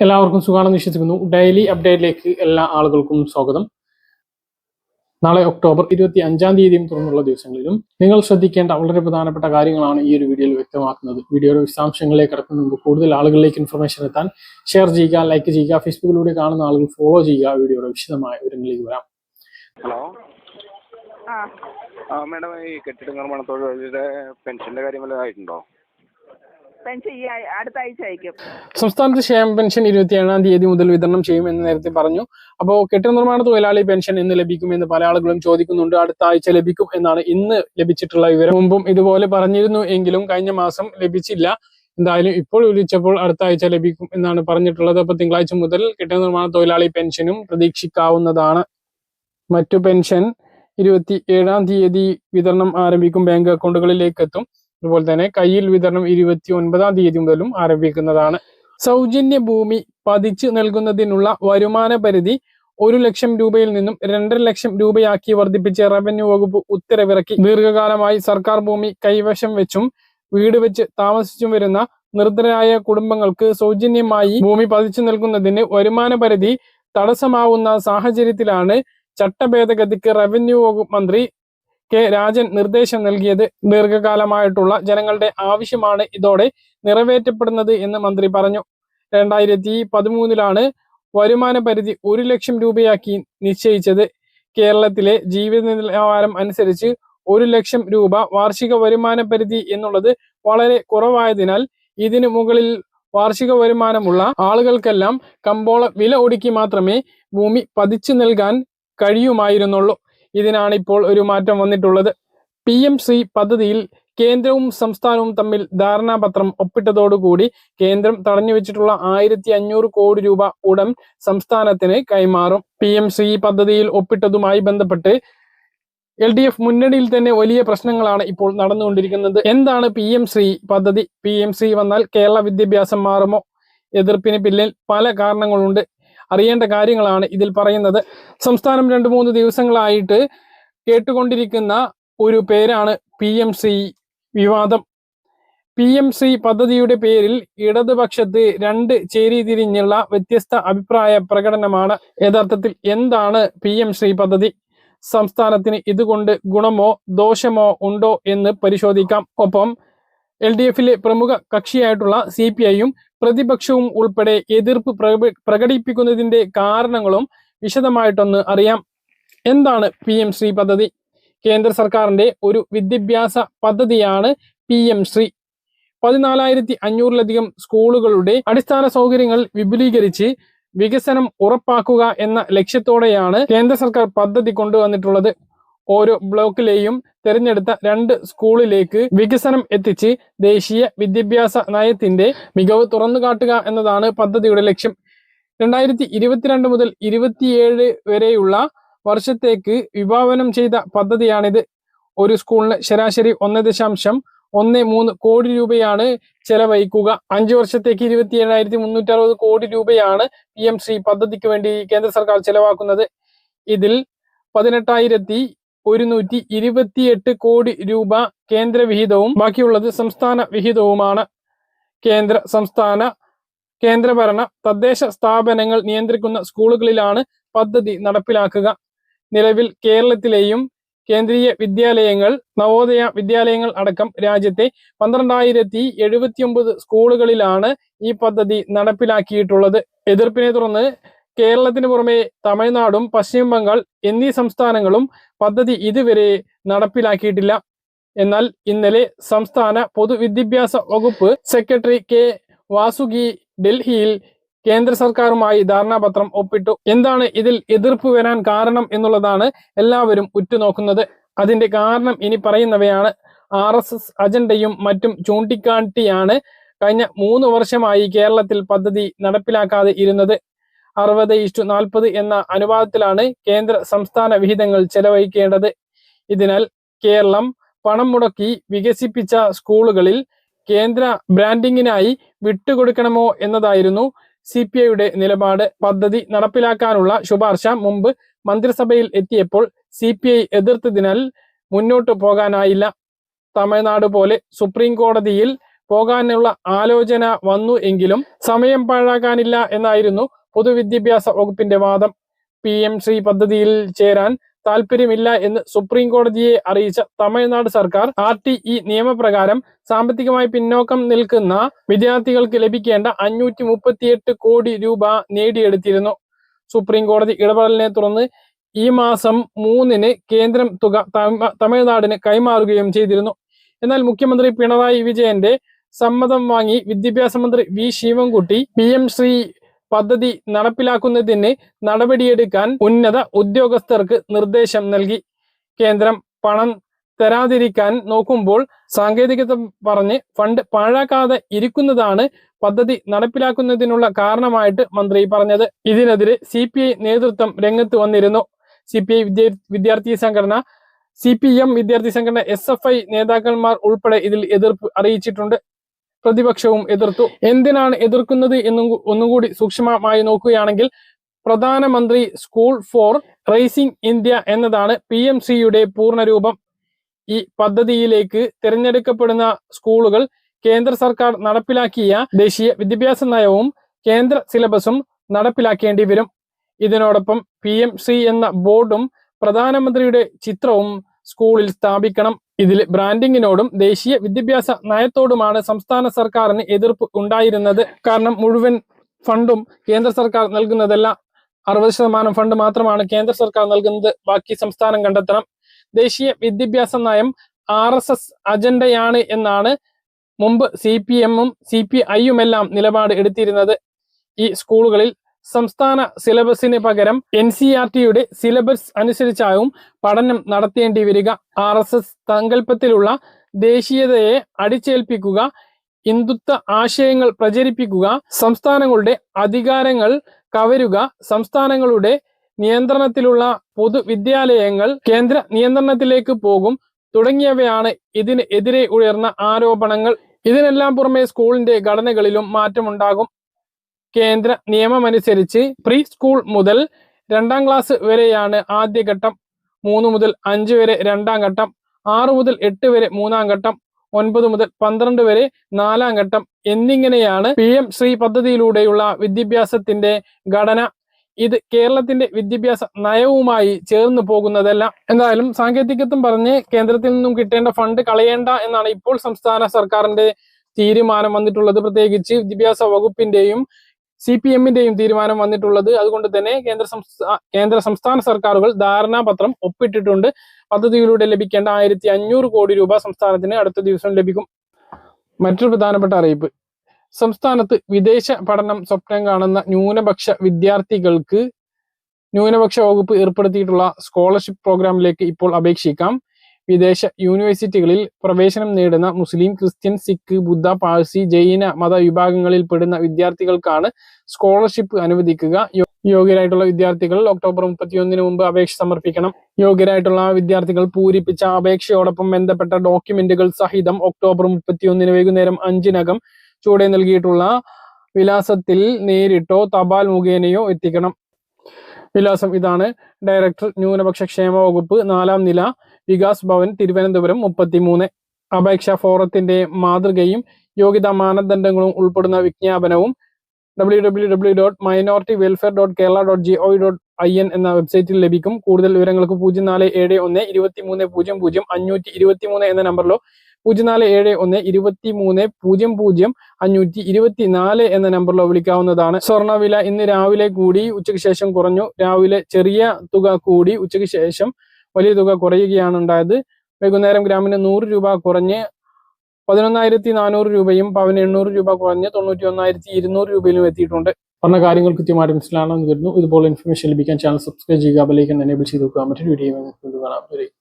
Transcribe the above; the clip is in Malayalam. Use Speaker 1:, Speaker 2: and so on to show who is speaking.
Speaker 1: എല്ലാവർക്കും സുഖമാണെന്ന് വിശ്വസിക്കുന്നു. ഡെയിലി അപ്ഡേറ്റിലേക്ക് എല്ലാ ആളുകൾക്കും സ്വാഗതം. നാളെ ഒക്ടോബർ ഇരുപത്തി അഞ്ചാം തീയതിയും തുടർന്നുള്ള ദിവസങ്ങളിലും നിങ്ങൾ ശ്രദ്ധിക്കേണ്ട വളരെ പ്രധാനപ്പെട്ട കാര്യങ്ങളാണ് ഈ ഒരു വീഡിയോയിൽ വ്യക്തമാക്കുന്നത്. വീഡിയോയുടെ വിശദാംശങ്ങളിലേക്ക് കടക്കുന്ന മുമ്പ് കൂടുതൽ ആളുകളിലേക്ക് ഇൻഫർമേഷൻ എത്താൻ ഷെയർ ചെയ്യുക ലൈക്ക് ചെയ്യുക ഫേസ്ബുക്കിലൂടെ കാണുന്ന ആളുകൾ ഫോളോ ചെയ്യുക. വീഡിയോയുടെ വിശദമായ വിവരങ്ങളിലേക്ക് വരാം.
Speaker 2: ഹലോ
Speaker 3: ആ.
Speaker 2: മാഡം ഈ കെട്ടിട നിർമ്മാണ തൊഴിലാളിയുടെ പെൻഷന്റെ കാര്യം വല്ലതും ആയിട്ടുണ്ടോ?
Speaker 3: അടുത്ത ആഴ്ച
Speaker 1: സംസ്ഥാനത്ത് ക്ഷേമ പെൻഷൻ ഇരുപത്തിയേഴാം തീയതി മുതൽ വിതരണം ചെയ്യുമെന്ന് നേരത്തെ പറഞ്ഞു. അപ്പോൾ കെട്ടിട നിർമ്മാണ തൊഴിലാളി പെൻഷൻ എന്ന് ലഭിക്കുമെന്ന് പല ആളുകളും ചോദിക്കുന്നുണ്ട്. അടുത്ത ആഴ്ച ലഭിക്കും എന്നാണ് ഇന്ന് ലഭിച്ചിട്ടുള്ള വിവരം. മുമ്പും ഇതുപോലെ പറഞ്ഞിരുന്നു എങ്കിലും കഴിഞ്ഞ മാസം ലഭിച്ചില്ല. എന്തായാലും ഇപ്പോൾ വിളിച്ചപ്പോൾ അടുത്ത ആഴ്ച ലഭിക്കും എന്നാണ് പറഞ്ഞിട്ടുള്ളത്. അപ്പോൾ തിങ്കളാഴ്ച മുതൽ കെട്ടിട നിർമ്മാണ തൊഴിലാളി പെൻഷനും പ്രതീക്ഷിക്കാവുന്നതാണ്. മറ്റു പെൻഷൻ ഇരുപത്തി ഏഴാം തീയതി വിതരണം ആരംഭിക്കും. ബാങ്ക് അക്കൗണ്ടുകളിലേക്ക് എത്തും അതുപോലെ തന്നെ കയ്യിൽ വിതരണം ഇരുപത്തി ഒൻപതാം തീയതി മുതലും ആരംഭിക്കുന്നതാണ്. സൗജന്യ ഭൂമി പതിച്ചു നൽകുന്നതിനുള്ള വരുമാന പരിധി ഒരു ലക്ഷം രൂപയിൽ നിന്നും രണ്ടര ലക്ഷം രൂപയാക്കി വർദ്ധിപ്പിച്ച് റവന്യൂ വകുപ്പ് ഉത്തരവിറക്കി. ദീർഘകാലമായി സർക്കാർ ഭൂമി കൈവശം വെച്ചും വീട് വെച്ച് താമസിച്ചും വരുന്ന നിർദ്ധരായ കുടുംബങ്ങൾക്ക് സൗജന്യമായി ഭൂമി പതിച്ചു നൽകുന്നതിന് വരുമാന പരിധി തടസ്സമാവുന്ന സാഹചര്യത്തിലാണ് ചട്ടഭേദഗതിക്ക് റവന്യൂ വകുപ്പ് മന്ത്രി കെ രാജൻ നിർദ്ദേശം നൽകിയത് ദീർഘകാലമായിട്ടുള്ള ജനങ്ങളുടെ ആവശ്യമാണ്. ഇതോടെ നിറവേറ്റപ്പെടുന്നത് എന്ന് മന്ത്രി പറഞ്ഞു. രണ്ടായിരത്തി പതിമൂന്നിലാണ് വരുമാന പരിധി ഒരു ലക്ഷം രൂപയാക്കി നിശ്ചയിച്ചത്. കേരളത്തിലെ ജീവിത നിലവാരം അനുസരിച്ച് ഒരു ലക്ഷം രൂപ വാർഷിക വരുമാന പരിധി എന്നുള്ളത് വളരെ കുറവായതിനാൽ ഇതിനു മുകളിൽ വാർഷിക വരുമാനമുള്ള ആളുകൾക്കെല്ലാം കമ്പോള വില ഒടുക്കി മാത്രമേ ഭൂമി പതിച്ചു നൽകാൻ കഴിയുമായിരുന്നുള്ളൂ. ഇതിനാണ് ഇപ്പോൾ ഒരു മാറ്റം വന്നിട്ടുള്ളത്. പി എം സി പദ്ധതിയിൽ കേന്ദ്രവും സംസ്ഥാനവും തമ്മിൽ ധാരണാപത്രം ഒപ്പിട്ടതോടുകൂടി കേന്ദ്രം തടഞ്ഞു വെച്ചിട്ടുള്ള ആയിരത്തി അഞ്ഞൂറ് കോടി രൂപ ഉടൻ സംസ്ഥാനത്തിന് കൈമാറും. പി എം സി പദ്ധതിയിൽ ഒപ്പിട്ടതുമായി ബന്ധപ്പെട്ട് എൽ ഡി എഫ് മുന്നണിയിൽ തന്നെ വലിയ പ്രശ്നങ്ങളാണ് ഇപ്പോൾ നടന്നുകൊണ്ടിരിക്കുന്നത്. എന്താണ് പി എം സി പദ്ധതി? പി എം സി വന്നാൽ കേരള വിദ്യാഭ്യാസം മാറുമോ? എതിർപ്പിന് പിന്നിൽ പല കാരണങ്ങളുണ്ട്. അറിയേണ്ട കാര്യങ്ങളാണ് ഇതിൽ പറയുന്നത്. സംസ്ഥാനം രണ്ട് മൂന്ന് ദിവസങ്ങളായിട്ട് കേട്ടുകൊണ്ടിരിക്കുന്ന ഒരു പേരാണ് പി എം സി വിവാദം. പി എം സി പദ്ധതിയുടെ പേരിൽ ഇടതുപക്ഷത്ത് രണ്ട് ചേരി തിരിഞ്ഞുള്ള വ്യത്യസ്ത അഭിപ്രായ പ്രകടനമാണ്. യഥാർത്ഥത്തിൽ എന്താണ് പി എം സി പദ്ധതി? സംസ്ഥാനത്തിന് ഇതുകൊണ്ട് ഗുണമോ ദോഷമോ ഉണ്ടോ എന്ന് പരിശോധിക്കാം. ഒപ്പം എൽ ഡി എഫിലെ പ്രമുഖ കക്ഷിയായിട്ടുള്ള സി പി ഐയും പ്രതിപക്ഷവും ഉൾപ്പെടെ എതിർപ്പ് പ്രകടിപ്പിക്കുന്നതിന്റെ കാരണങ്ങളും വിശദമായിട്ടൊന്ന് അറിയാം. എന്താണ് പി എം ശ്രീ പദ്ധതി? കേന്ദ്ര സർക്കാരിന്റെ ഒരു വിദ്യാഭ്യാസ പദ്ധതിയാണ് പി എം ശ്രീ. പതിനാലായിരത്തി അഞ്ഞൂറിലധികം സ്കൂളുകളുടെ അടിസ്ഥാന സൗകര്യങ്ങൾ വിപുലീകരിച്ച് വികസനം ഉറപ്പാക്കുക എന്ന ലക്ഷ്യത്തോടെയാണ് കേന്ദ്ര സർക്കാർ പദ്ധതി കൊണ്ടുവന്നിട്ടുള്ളത്. ഓരോ ബ്ലോക്കിലെയും തിരഞ്ഞെടുത്ത രണ്ട് സ്കൂളിലേക്ക് വികസനം എത്തിച്ച് ദേശീയ വിദ്യാഭ്യാസ നയത്തിന്റെ മികവ് തുറന്നു കാട്ടുക എന്നതാണ് പദ്ധതിയുടെ ലക്ഷ്യം. രണ്ടായിരത്തി ഇരുപത്തിരണ്ട് മുതൽ ഇരുപത്തിയേഴ് വരെയുള്ള വർഷത്തേക്ക് വിഭാവനം ചെയ്ത പദ്ധതിയാണിത്. ഒരു സ്കൂളിന് ശരാശരി ഒന്ന് ദശാംശം ഒന്ന് മൂന്ന് കോടി രൂപയാണ് ചെലവഴിക്കുക. അഞ്ചു വർഷത്തേക്ക് ഇരുപത്തി ഏഴായിരത്തി മുന്നൂറ്റി അറുപത് കോടി രൂപയാണ് പി എം ശ്രീ പദ്ധതിക്ക് വേണ്ടി കേന്ദ്ര സർക്കാർ ചെലവാക്കുന്നത്. ഇതിൽ പതിനെട്ടായിരത്തി ഒരുന്നൂറ്റി ഇരുപത്തിയെട്ട് കോടി രൂപ കേന്ദ്ര വിഹിതവും ബാക്കിയുള്ളത് സംസ്ഥാന വിഹിതവുമാണ്. കേന്ദ്ര സംസ്ഥാന കേന്ദ്രഭരണ തദ്ദേശ സ്ഥാപനങ്ങൾ നിയന്ത്രിക്കുന്ന സ്കൂളുകളിലാണ് പദ്ധതി നടപ്പിലാക്കുക. നിലവിൽ കേരളത്തിലെയും കേന്ദ്രീയ വിദ്യാലയങ്ങൾ നവോദയ വിദ്യാലയങ്ങൾ അടക്കം രാജ്യത്തെ പന്ത്രണ്ടായിരത്തി എഴുപത്തിയൊമ്പത് സ്കൂളുകളിലാണ് ഈ പദ്ധതി നടപ്പിലാക്കിയിട്ടുള്ളത്. എതിർപ്പിനെ തുടർന്ന് കേരളത്തിന് പുറമെ തമിഴ്നാടും പശ്ചിമ ബംഗാൾ എന്നീ സംസ്ഥാനങ്ങളും പദ്ധതി ഇതുവരെ നടപ്പിലാക്കിയിട്ടില്ല. എന്നാൽ ഇന്നലെ സംസ്ഥാന പൊതുവിദ്യാഭ്യാസ വകുപ്പ് സെക്രട്ടറി കെ വാസുകി ഡൽഹിയിൽ കേന്ദ്ര സർക്കാരുമായി ധാരണാപത്രം ഒപ്പിട്ടു. എന്താണ് ഇതിൽ എതിർപ്പ് വരാൻ കാരണം എന്നുള്ളതാണ് എല്ലാവരും ഉറ്റുനോക്കുന്നത്. അതിന്റെ കാരണം ഇനി പറയുന്നവയാണ്. ആർ എസ് എസ് അജണ്ടയും മറ്റും ചൂണ്ടിക്കാട്ടിയാണ് കഴിഞ്ഞ മൂന്ന് വർഷമായി കേരളത്തിൽ പദ്ധതി നടപ്പിലാക്കാതെ ഇരുന്നത്. അറുപത് ഇഷ്ടു നാൽപ്പത് എന്ന അനുപാതത്തിലാണ് കേന്ദ്ര സംസ്ഥാന വിഹിതങ്ങൾ ചെലവഴിക്കേണ്ടത്. ഇതിനാൽ കേരളം പണം മുടക്കി വികസിപ്പിച്ച സ്കൂളുകളിൽ കേന്ദ്ര ബ്രാൻഡിങ്ങിനായി വിട്ടുകൊടുക്കണമോ എന്നതായിരുന്നു സി പി ഐയുടെ നിലപാട്. പദ്ധതി നടപ്പിലാക്കാനുള്ള ശുപാർശ മുമ്പ് മന്ത്രിസഭയിൽ എത്തിയപ്പോൾ സി പി ഐ എതിർത്തതിനാൽ മുന്നോട്ട് പോകാനായില്ല. തമിഴ്നാട് പോലെ സുപ്രീം കോടതിയിൽ പോകാനുള്ള ആലോചന വന്നു എങ്കിലും സമയം പാഴാക്കാനില്ല എന്നായിരുന്നു പൊതുവിദ്യാഭ്യാസ വകുപ്പിന്റെ വാദം പി എം ശ്രീ പദ്ധതിയിൽ ചേരാൻ താല്പര്യമില്ല എന്ന് സുപ്രീം കോടതിയെ അറിയിച്ച തമിഴ്നാട് സർക്കാർ ആർ ടി ഇ നിയമപ്രകാരം സാമ്പത്തികമായി പിന്നോക്കം നിൽക്കുന്ന വിദ്യാർത്ഥികൾക്ക് ലഭിക്കേണ്ട അഞ്ഞൂറ്റി മുപ്പത്തിയെട്ട് കോടി രൂപ നേടിയെടുത്തിരുന്നു. സുപ്രീം കോടതി ഇടപെടലിനെ തുടർന്ന് ഈ മാസം മൂന്നിന് കേന്ദ്രം തുക തമ- തമിഴ്നാടിന് കൈമാറുകയും ചെയ്തിരുന്നു. എന്നാൽ മുഖ്യമന്ത്രി പിണറായി വിജയന്റെ സമ്മതം വാങ്ങി വിദ്യാഭ്യാസ മന്ത്രി V Sivankutty P M Shri പദ്ധതി നടപ്പിലാക്കുന്നതിന് നടപടിയെടുക്കാൻ ഉന്നത ഉദ്യോഗസ്ഥർക്ക് നിർദ്ദേശം നൽകി. കേന്ദ്രം പണം തരാതിരിക്കാൻ നോക്കുമ്പോൾ സാങ്കേതികത പറഞ്ഞ് ഫണ്ട് പാഴാക്കാതെ ഇരിക്കുന്നതാണ് പദ്ധതി നടപ്പിലാക്കുന്നതിനുള്ള കാരണമായിട്ട് മന്ത്രി പറഞ്ഞത്. ഇതിനെതിരെ സി പി ഐ നേതൃത്വം രംഗത്ത് വന്നിരുന്നു. സി പി ഐ വിദ്യാർത്ഥി സംഘടന സി പി എം വിദ്യാർത്ഥി സംഘടന എസ് എഫ് ഐ നേതാക്കന്മാർ ഉൾപ്പെടെ ഇതിൽ എതിർപ്പ് അറിയിച്ചിട്ടുണ്ട്. പ്രതിപക്ഷവും എതിർത്തു. എന്തിനാണ് എതിർക്കുന്നത് എന്നും ഒന്നുകൂടി സൂക്ഷ്മമായി നോക്കുകയാണെങ്കിൽ പ്രധാനമന്ത്രി സ്കൂൾ ഫോർ റേസിംഗ് ഇന്ത്യ എന്നതാണ് പി എം സിയുടെ പൂർണരൂപം. ഈ പദ്ധതിയിലേക്ക് തിരഞ്ഞെടുക്കപ്പെടുന്ന സ്കൂളുകൾ കേന്ദ്ര സർക്കാർ നടപ്പിലാക്കിയ ദേശീയ വിദ്യാഭ്യാസ നയവും കേന്ദ്ര സിലബസും നടപ്പിലാക്കേണ്ടി വരും. ഇതിനോടൊപ്പം പി എം സി എന്ന ബോർഡും പ്രധാനമന്ത്രിയുടെ ചിത്രവും സ്കൂളിൽ സ്ഥാപിക്കണം. ഇതിൽ ബ്രാൻഡിങ്ങിനോടും ദേശീയ വിദ്യാഭ്യാസ നയത്തോടുമാണ് സംസ്ഥാന സർക്കാരിന് എതിർപ്പ് ഉണ്ടായിരുന്നത്. കാരണം മുഴുവൻ ഫണ്ടും കേന്ദ്ര സർക്കാർ നൽകുന്നതല്ല. അറുപത് ശതമാനം ഫണ്ട് മാത്രമാണ് കേന്ദ്ര സർക്കാർ നൽകുന്നത്. ബാക്കി സംസ്ഥാനം കണ്ടെത്തണം. ദേശീയ വിദ്യാഭ്യാസ നയം ആർ എസ് എസ് അജണ്ടയാണ് എന്നാണ് മുമ്പ് സി പി എമ്മും സി പി ഐയുമെല്ലാം നിലപാട് എടുത്തിരുന്നത്. ഈ സ്കൂളുകളിൽ സംസ്ഥാന സിലബസിന് പകരം എൻ സി ആർ ടിയുടെ സിലബസ് അനുസരിച്ചാവും പഠനം നടത്തേണ്ടി വരിക. ആർ എസ് എസ് സങ്കല്പത്തിലുള്ള ദേശീയതയെ അടിച്ചേൽപ്പിക്കുക ഹിന്ദുത്വ ആശയങ്ങൾ പ്രചരിപ്പിക്കുക സംസ്ഥാനങ്ങളുടെ അധികാരങ്ങൾ കവരുക സംസ്ഥാനങ്ങളുടെ നിയന്ത്രണത്തിലുള്ള പൊതുവിദ്യാലയങ്ങൾ കേന്ദ്ര നിയന്ത്രണത്തിലേക്ക് പോകും തുടങ്ങിയവയാണ് ഇതിനെതിരെ ഉയർന്ന ആരോപണങ്ങൾ. ഇതിനെല്ലാം പുറമെ സ്കൂളിന്റെ ഘടനകളിലും മാറ്റമുണ്ടാകും. കേന്ദ്ര നിയമമനുസരിച്ച് പ്രീ സ്കൂൾ മുതൽ രണ്ടാം ക്ലാസ് വരെയാണ് ആദ്യഘട്ടം മൂന്ന് മുതൽ അഞ്ച് വരെ രണ്ടാം ഘട്ടം. ആറ് മുതൽ എട്ട് വരെ മൂന്നാം ഘട്ടം. ഒൻപത് മുതൽ പന്ത്രണ്ട് വരെ നാലാം ഘട്ടം. എന്നിങ്ങനെയാണ് പി എം ശ്രീ പദ്ധതിയിലൂടെയുള്ള വിദ്യാഭ്യാസത്തിന്റെ ഘടന. ഇത് കേരളത്തിന്റെ വിദ്യാഭ്യാസ നയവുമായി ചേർന്ന് പോകുന്നതല്ല. എന്തായാലും സാങ്കേതികത്വം പറഞ്ഞ് കേന്ദ്രത്തിൽ നിന്നും കിട്ടേണ്ട ഫണ്ട് കളയേണ്ട എന്നാണ് ഇപ്പോൾ സംസ്ഥാന സർക്കാരിന്റെ തീരുമാനം വന്നിട്ടുള്ളത്. പ്രത്യേകിച്ച് വിദ്യാഭ്യാസ വകുപ്പിന്റെയും സി പി എമ്മിന്റെയും തീരുമാനം വന്നിട്ടുള്ളത് അതുകൊണ്ട് തന്നെ കേന്ദ്ര സംസ്ഥാന കേന്ദ്ര സംസ്ഥാന സർക്കാരുകൾ ധാരണാപത്രം ഒപ്പിട്ടിട്ടുണ്ട്. പദ്ധതിയിലൂടെ ലഭിക്കേണ്ട ആയിരത്തി അഞ്ഞൂറ് കോടി രൂപ സംസ്ഥാനത്തിന് അടുത്ത ദിവസം ലഭിക്കും. മറ്റൊരു പ്രധാനപ്പെട്ട അറിയിപ്പ്. സംസ്ഥാനത്ത് വിദേശ പഠനം സ്വപ്നം കാണുന്ന ന്യൂനപക്ഷ വിദ്യാർത്ഥികൾക്ക് ന്യൂനപക്ഷ വകുപ്പ് ഏർപ്പെടുത്തിയിട്ടുള്ള സ്കോളർഷിപ്പ് പ്രോഗ്രാമിലേക്ക് ഇപ്പോൾ അപേക്ഷിക്കാം. വിദേശ യൂണിവേഴ്സിറ്റികളിൽ പ്രവേശനം നേടുന്ന മുസ്ലിം ക്രിസ്ത്യൻ സിഖ് ബുദ്ധ പാഴ്സി ജൈന മത വിഭാഗങ്ങളിൽ പെടുന്ന വിദ്യാർത്ഥികൾക്കാണ് സ്കോളർഷിപ്പ് അനുവദിക്കുക. യോഗ്യരായിട്ടുള്ള വിദ്യാർത്ഥികൾ ഒക്ടോബർ മുപ്പത്തിയൊന്നിന് മുമ്പ് അപേക്ഷ സമർപ്പിക്കണം. യോഗ്യരായിട്ടുള്ള വിദ്യാർത്ഥികൾ പൂരിപ്പിച്ച അപേക്ഷയോടൊപ്പം ബന്ധപ്പെട്ട ഡോക്യുമെന്റുകൾ സഹിതം ഒക്ടോബർ മുപ്പത്തിയൊന്നിന് വൈകുന്നേരം അഞ്ചിനകം ചൂടെ നൽകിയിട്ടുള്ള വിലാസത്തിൽ നേരിട്ടോ തപാൽ മുഖേനയോ എത്തിക്കണം. വിലാസം ഇതാണ്. ഡയറക്ടർ ന്യൂനപക്ഷ ക്ഷേമ വകുപ്പ് നാലാം നില വികാസ് ഭവൻ തിരുവനന്തപുരം മുപ്പത്തിമൂന്ന്. അപേക്ഷാ ഫോറത്തിന്റെ മാതൃകയും യോഗ്യതാ മാനദണ്ഡങ്ങളും ഉൾപ്പെടുന്ന വിജ്ഞാപനവും W W W dot minority welfare dot Kerala dot G O dot I N എന്ന വെബ്സൈറ്റിൽ ലഭിക്കും. കൂടുതൽ വിവരങ്ങൾക്ക് പൂജ്യം നാല് ഏഴ് ഒന്ന് ഇരുപത്തി മൂന്ന് പൂജ്യം പൂജ്യം അഞ്ഞൂറ്റി ഇരുപത്തി മൂന്ന് എന്ന നമ്പറിലോ പൂജ്യം നാല് ഏഴ് ഒന്ന് ഇരുപത്തി മൂന്ന് പൂജ്യം പൂജ്യം അഞ്ഞൂറ്റി ഇരുപത്തി നാല് എന്ന നമ്പറിലോ വിളിക്കാവുന്നതാണ്. സ്വർണവില ഇന്ന് രാവിലെ കൂടി ഉച്ചയ്ക്ക് ശേഷം കുറഞ്ഞു. രാവിലെ ചെറിയ തുക കൂടി ഉച്ചയ്ക്ക് ശേഷം വലിയ തുക കുറയുകയാണ് ഉണ്ടായത്. വൈകുന്നേരം ഗ്രാമിന് നൂറ് രൂപ കുറഞ്ഞ് പതിനൊന്നായിരത്തി നാനൂറ് രൂപയും പവന് എണ്ണൂറ് രൂപ കുറഞ്ഞ് തൊണ്ണൂറ്റി ഒന്നായിരത്തി ഇരുന്നൂറ് രൂപയിലും എത്തിയിട്ടുണ്ട്. പറഞ്ഞ കാര്യങ്ങൾ കൃത്യമായിട്ട് മനസ്സിലാണെന്ന് കരുതുന്നു. ഇതുപോലെ ഇൻഫർമേഷൻ ലഭിക്കാൻ ചാനൽ സബ്സ്ക്രൈബ് ചെയ്യുക ബെലൈക്കൻ എനേബിൾ ചെയ്ത് നോക്കുക മറ്റൊരു വീഡിയോ കാണാം.